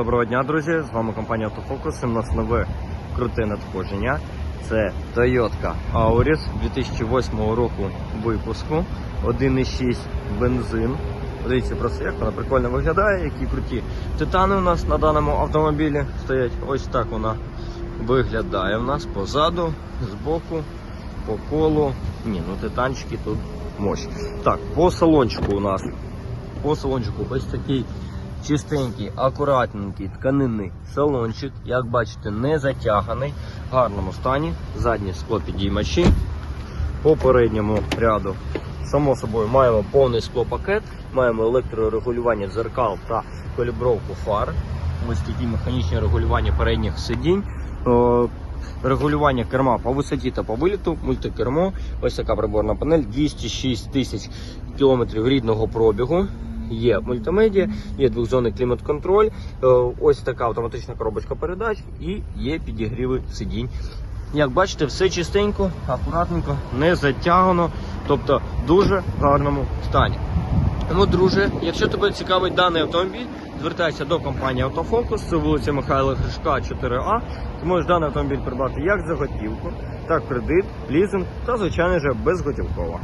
Доброго дня, друзі! З вами компанія Автофокус. У нас нове круте надходження. Це Toyota Auris 2008 року випуску. 1,6 бензин. Дивіться просто, як вона прикольно виглядає, які круті титани у нас на даному автомобілі стоять. Ось так вона виглядає у нас позаду, збоку, по колу. Ні, ну титанчики тут мощь. Так, по салончику у нас. По салончику ось такий чистенький, акуратненький тканинний салончик. Як бачите, не затяганий, в гарному стані. Задні склопідіймачі. По передньому ряду, само собою, маємо повний склопакет, маємо електрорегулювання дзеркал та калібровку фар. Ось такі механічні регулювання передніх сидінь. Е, Регулювання керма по висоті та по виліту, мультикермо, ось така приборна панель, 206 тисяч кілометрів рідного пробігу. Є мультимедіа, є двохзонний клімат-контроль, е, ось така автоматична коробочка передач і є підігріви сидінь. Як бачите, все чистенько, акуратненько, не затягано, тобто в дуже гарному стані. Тому, друже, якщо тебе цікавить даний автомобіль, звертайся до компанії Автофокус, це вулиця Михайла Гришка, 4А. Ти можеш даний автомобіль придбати як за готівку, так кредит, лізинг та, звичайно ж, безготівково.